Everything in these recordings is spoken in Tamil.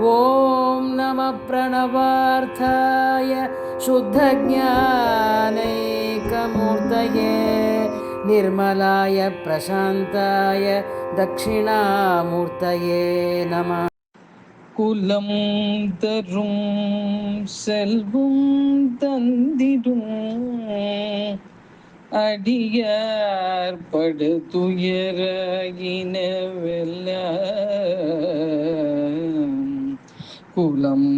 ॐ नमः प्रणवार्थाय शुद्धज्ञानैकमूर्तये निर्मलाय प्रशान्ताय दक्षिणामूर्तये नमः കുലം തരും സെൽവും തന്തിരും അടിയാർപ്പെടുത്തുയറകിനവെല്ലാം படு குலம்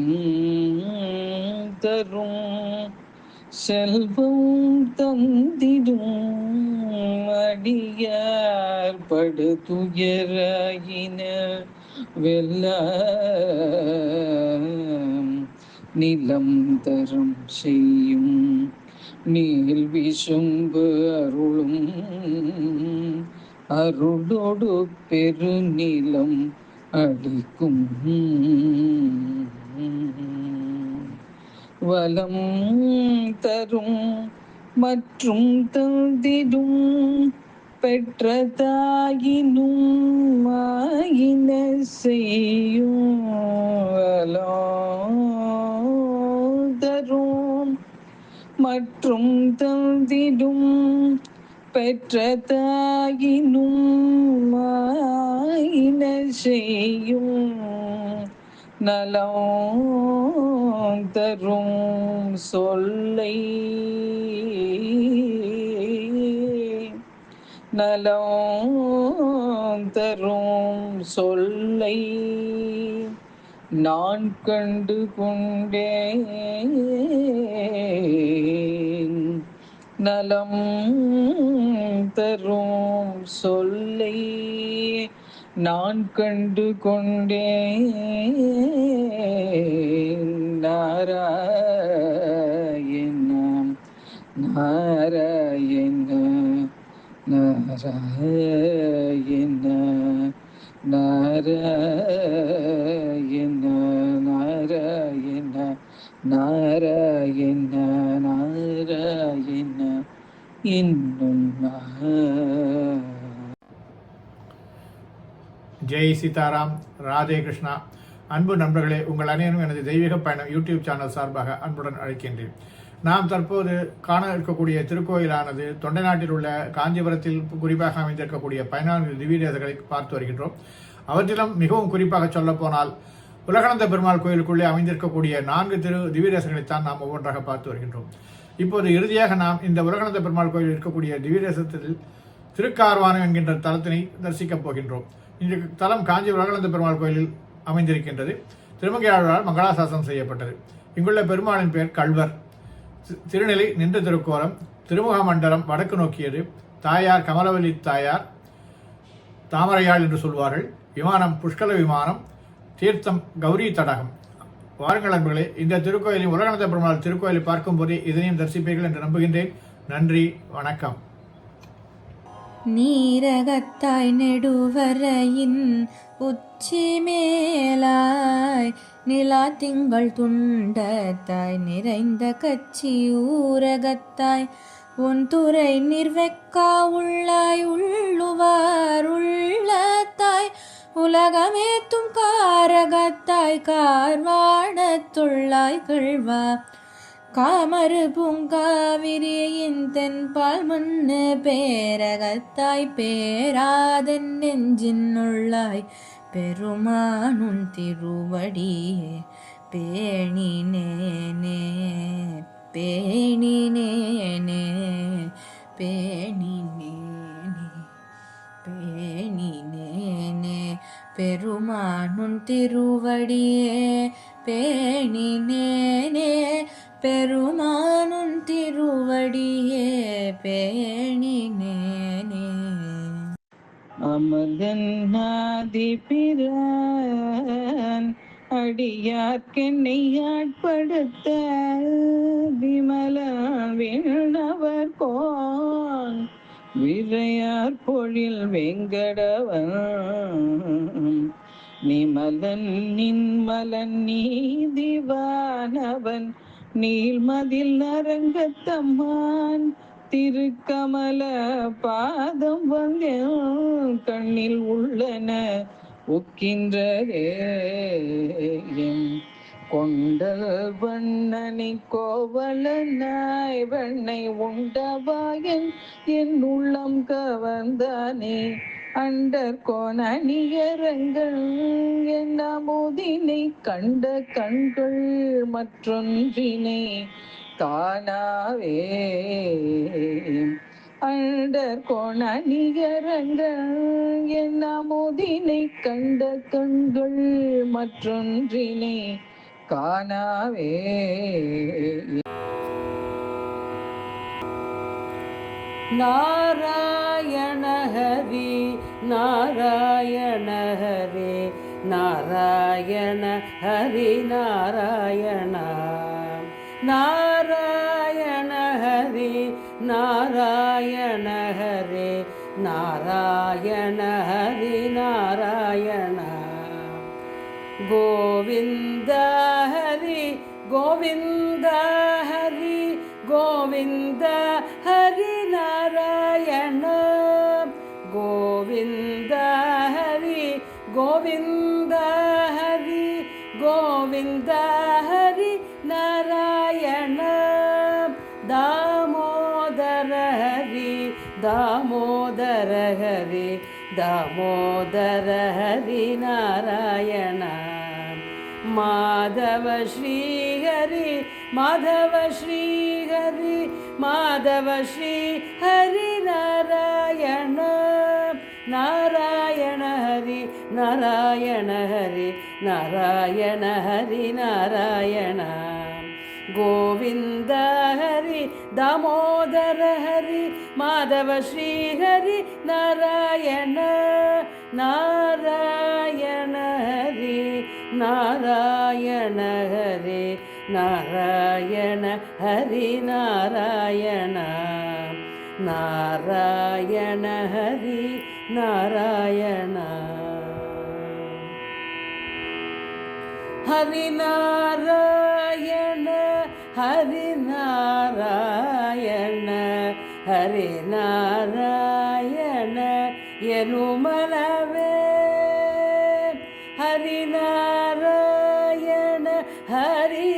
தரும் செல்வம் தந்திடும் அடியார் படு துயர வெல்ல நிலம் தரம் செய்யும் நீல் விசும்பு அருளும். அருளோடு பெருநிலம் அடிக்கும் வலம் தரும் மற்றும் தந்திடும் பெற்ற தாயினும் மாயின செய்யும் தரும் மற்றும் தந்திடும் பெற்ற தாயினும் மாயின செய்யும் நலம் தரும் சொல்லை. நலம் தரும் சொல்லை நான் கண்டு கொண்டேன் நலம் தரும் சொல்லை. நான் கண்டு கொண்டேன் நாராயண நாராயண நாராயண இன்னும் ஜெய் சீதாராம் ராதே கிருஷ்ணா. அன்பு நண்பர்களே உங்கள் அனைவரும் எனது தெய்வீக பயணம் யூடியூப் சேனல் சார்பாக அன்புடன் அழைக்கின்றேன். நாம் தற்போது காண இருக்கக்கூடிய திருக்கோயிலானது தொண்டை நாட்டில் உள்ள காஞ்சிபுரத்தில் குறிப்பாக அமைந்திருக்கக்கூடிய பதினான்கு திவ்யதேசங்களை பார்த்து வருகின்றோம். அவற்றிலும் மிகவும் குறிப்பாக சொல்லப்போனால் உலகநந்த பெருமாள் கோயிலுக்குள்ளே அமைந்திருக்கக்கூடிய நான்கு திரு திவ்யதேசங்களைத்தான் நாம் ஒவ்வொன்றாக பார்த்து வருகின்றோம். இப்போது இறுதியாக நாம் இந்த உலகநந்த பெருமாள் கோயில் இருக்கக்கூடிய திவ்யதேசத்தில் திருக்கார்வானம் என்கின்ற தலத்தினை தரிசிக்கப் போகின்றோம். இந்த தலம் காஞ்சி உலகளந்த பெருமாள் கோயிலில் அமைந்திருக்கின்றது. திருமங்கையாளரால் மங்களாசாசனம் செய்யப்பட்டது. இங்குள்ள பெருமாளின் பெயர் கல்வர் திருநிலை நின்ற திருக்கோலம் திருமுக மண்டலம் வடக்கு நோக்கியது. தாயார் கமலவல்லி தாயார் தாமரையாள் என்று சொல்வார்கள். விமானம் புஷ்கல விமானம் தீர்த்தம் கௌரி தடகம். வாருங்கள் இந்த திருக்கோயிலின் உலகநாத பெருமாள் திருக்கோயிலை பார்க்கும்போதே இதனையும் தரிசிப்பீர்கள் என்று நம்புகின்றேன். நன்றி வணக்கம். நீரகத்தாய் நெடுவரையின் உச்சி மேலாய் நிலா திங்கள் துண்டத்தாய் நிறைந்த கச்சி ஊரகத்தாய் உன் துறை நிர்வெக்கா உள்ளாய் உள்ளுவார் உள்ளத்தாய் உலகமேத்தும் காரகத்தாய் கார்வாணத்துள்ளாய் கழ்வா காமரு பூங்காவிரியின் தென்பால் முன்னு பேரகத்தாய் பேராதன் நெஞ்சின் உள்ளாய் பெருமானுன் திருவடியே பேணினேனே பேணினேனே பேணினேனே பேணி பெருமானுன் திருவடியே பேணினேனே பெருமானுன் திருவடியே பேணினேனே அமதன்னாதி நாதிபிரான் அடியார்க்கென்னையாட்படுத்த விமல விண்ணவர் கோன் விரையார் பொழில் வெங்கடவன் நிமலன் நின்மலன் நீதிவானவன் நீள்மதில் அரங்கத்தம்மான் திருக்கமல பாதம் வந்தேன் கண்ணில் உள்ளன உக்கின்றதே கொண்டல் வண்ணனை கோவலனாய் வெண்ணை உண்டவாயன் என் உள்ளம் கவர்ந்தானே அண்டர் கோணியரங்கள் என் அமுதினை கண்ட கண்கள் மற்றொன்றினை காணாவே. அண்டர் கோணியரங்கள் என் அமுதினை கண்ட கண்கள் மற்றொன்றினை காணாவே. நாராயண ஹரி നാരായണ ഹരി നാരായണ ഹരി നാരായണ. നാരായണ ഹരി നാരായണ ഹരി നാരായണ ഹരി നാരായണ. ഗോവിന്ദ ഹരി ഗോവിന്ദ ഹരി ഗോവിന്ദ ഹരി கோவிந்த ஹரி நாராயண. தாமோதர ஹரி தாமோதர ஹரி தாமோதர ஹரி நாராயண. மாதவ ஸ்ரீஹரி மாதவ ஸ்ரீஹரி மாதவ ஸ்ரீ ஹரி நாராயண. நாராயண ஹரி நாராயண ஹரி நாராயண ஹரி நாராயண. கோவிந்த ஹரி தாமோதர ஹரி மாதவ ஸ்ரீ நாராயண நாராயண ஹரி நாராயண ஹரி நாராயண ஹரி நாராயண. நாராயண ஹரி നാരായണ. ഹരിനാരായണ ഹരിനാരായണ ഹരിനാരായണ എനുമലവേ ഹരിനാരായണ ഹരിനാരായണ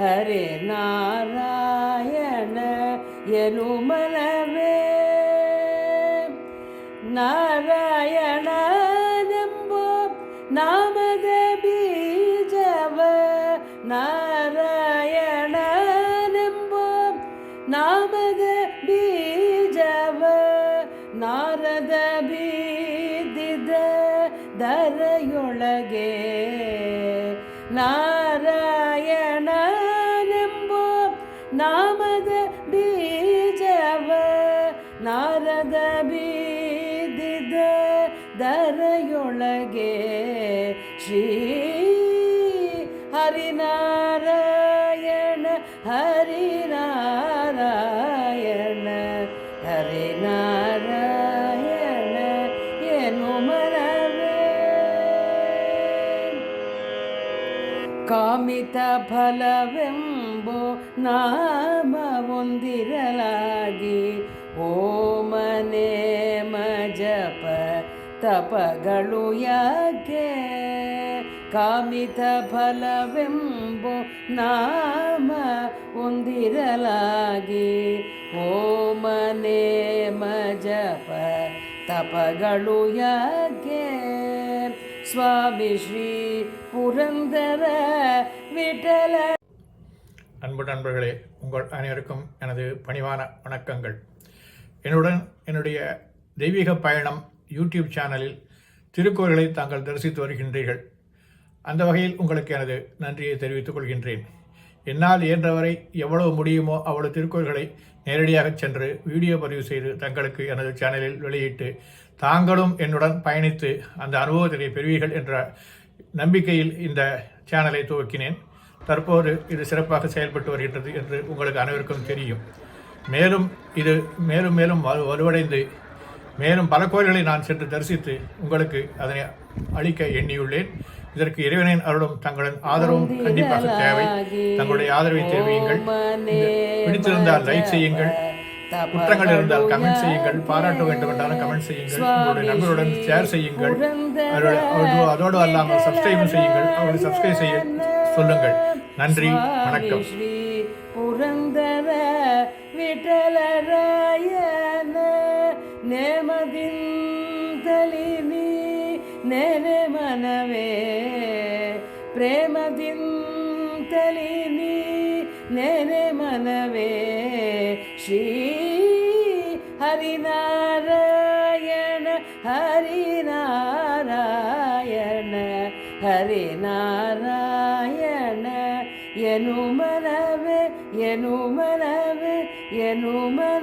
ഹരിനാരായണ എനുമല ನಾಮದ ಬೀಜವ ನಾರದ ಬೀದಿದ ದರೆಯೊಳಗೆ ನಾರಾಯಣನೆಂಬೋ ನಾಮದ ಬೀಜವ ನಾರದ ಬೀದಿದ ದರೆಯೊಳಗೆ ಶ್ರೀ ಹರಿನಾರಾಯಣ ಫಲವೆಂಬೋ ನಾಮ ಹೊಂದಿರಲಾಗಿ ಓಮನೆ ಮಜಪ ತಪಗಳು ಯಾಕೆ? ಕಾಮಿತ ಫಲವೆಂಬೋ ನಾಮ ಹೊಂದಿರಲಾಗಿ ಓಮನೆ ಮಜಪ ತಪಗಳು ಯಾಕೆ? சுவாமி ஸ்ரீ புரந்தர விட்டல. அன்பு நண்பர்களே உங்கள் அனைவருக்கும் எனது பணிவான வணக்கங்கள். என்னுடன் என்னுடைய தெய்வீக பயணம் யூடியூப் சேனலில் திருக்கோயில்களை தாங்கள் தரிசித்து வருகின்றீர்கள். அந்த வகையில் உங்களுக்கு எனது நன்றியை தெரிவித்துக் கொள்கின்றேன். என்னால் இயன்றவரை எவ்வளவு முடியுமோ அவ்வளவு திருக்கோயில்களை நேரடியாக சென்று வீடியோ பதிவு செய்து தங்களுக்கு எனது சேனலில் வெளியிட்டு தாங்களும் என்னுடன் பயணித்து அந்த அனுபவத்தினை பெறுவீர்கள் என்ற நம்பிக்கையில் இந்த சேனலை துவக்கினேன். தற்போது இது சிறப்பாக செயல்பட்டு வருகின்றது என்று உங்களுக்கு அனைவருக்கும் தெரியும். மேலும் இது மேலும் மேலும் வலு- வலுவடைந்து மேலும் பல கோயில்களை நான் சென்று தரிசித்து உங்களுக்கு அதனை அளிக்க எண்ணியுள்ளேன். இதற்கு இறைவனின் அருளும் தங்களின் ஆதரவும் கண்டிப்பாக தேவை. தங்களுடைய ஆதரவை தெரிவியுங்கள். பிடித்திருந்தால் லைக் செய்யுங்கள். குற்றங்கள் இருந்தால் கமெண்ட் செய்யுங்கள். பாராட்ட வேண்டும் என்றாலும் கமெண்ட் செய்யுங்கள். உங்களுடைய நண்பர்களுடன் ஷேர் செய்யுங்கள். அதோடு- அல்லாமல் சப்ஸ்கிரைபும் செய்யுங்கள். அவர்களை சப்ஸ்கிரைப் செய்ய சொல்லுங்கள். நன்றி. வணக்கம். புரந்தர விட்டலராயன ನೇಮದಿಂದಲಿ ನೀ ನೆನೆ ಮನವೇ ಪ್ರೇಮದಿಂದಲಿ ನೀ ನೆನೆ ಮನವೇ ಶ್ರೀ ಹರಿನಾರಾಯಣ ಹರಿನಾರಾಯಣ ಹರಿನಾರಾಯಣ ಎನು ಮನವೇ ಎನು ಮನವೇ ಎನು ಮನ